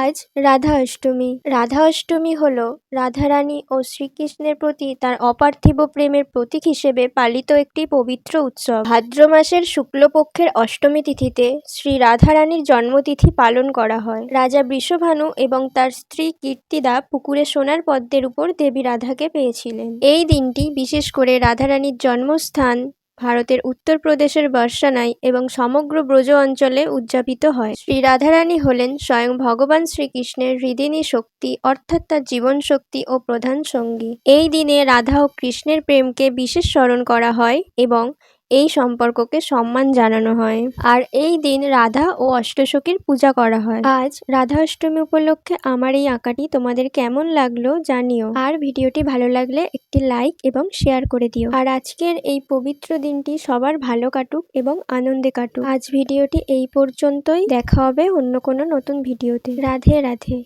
আজ রাধা অষ্টমী। রাধা অষ্টমী হল রাধারানী ও শ্রীকৃষ্ণের প্রতি তার অপার্থিব প্রেমের প্রতীক হিসেবে পালিত একটি পবিত্র উৎসব। ভাদ্র মাসের শুক্লপক্ষের অষ্টমী তিথিতে শ্রী রাধারানীর জন্মতিথি পালন করা হয়। রাজা বৃষভানু এবং তার স্ত্রী কীর্তিদা পুকুরে সোনার পদ্মের উপর দেবী রাধাকে পেয়েছিলেন। এই দিনটি বিশেষ করে রাধারানীর জন্মস্থান ভারতের উত্তরপ্রদেশের বর্ষানায় এবং সমগ্র ব্রজ অঞ্চলে উদযাপিত হয়। শ্রী রাধারানী হলেন স্বয়ং ভগবান শ্রীকৃষ্ণের হৃদিনী শক্তি, অর্থাৎ তার জীবন শক্তি ও প্রধান সঙ্গী। এই দিনে রাধা ও কৃষ্ণের প্রেমকে বিশেষ স্মরণ করা হয় এবং এই সম্পর্ককে সম্মান জানানো হয়। আর এই দিন রাধা ও অষ্টসখীর পূজা করা হয়। আজ রাধা অষ্টমী উপলক্ষে আমার এই আঁকাটি তোমাদের কেমন লাগল জানিও। আর ভিডিওটি ভালো লাগলে একটি লাইক এবং শেয়ার করে দিও। আর আজকের এই পবিত্র দিনটি সবার ভালো কাটুক এবং আনন্দে কাটুক। আজ ভিডিওটি এই পর্যন্তই। দেখা হবে অন্য কোনো নতুন ভিডিওতে। রাধে রাধে।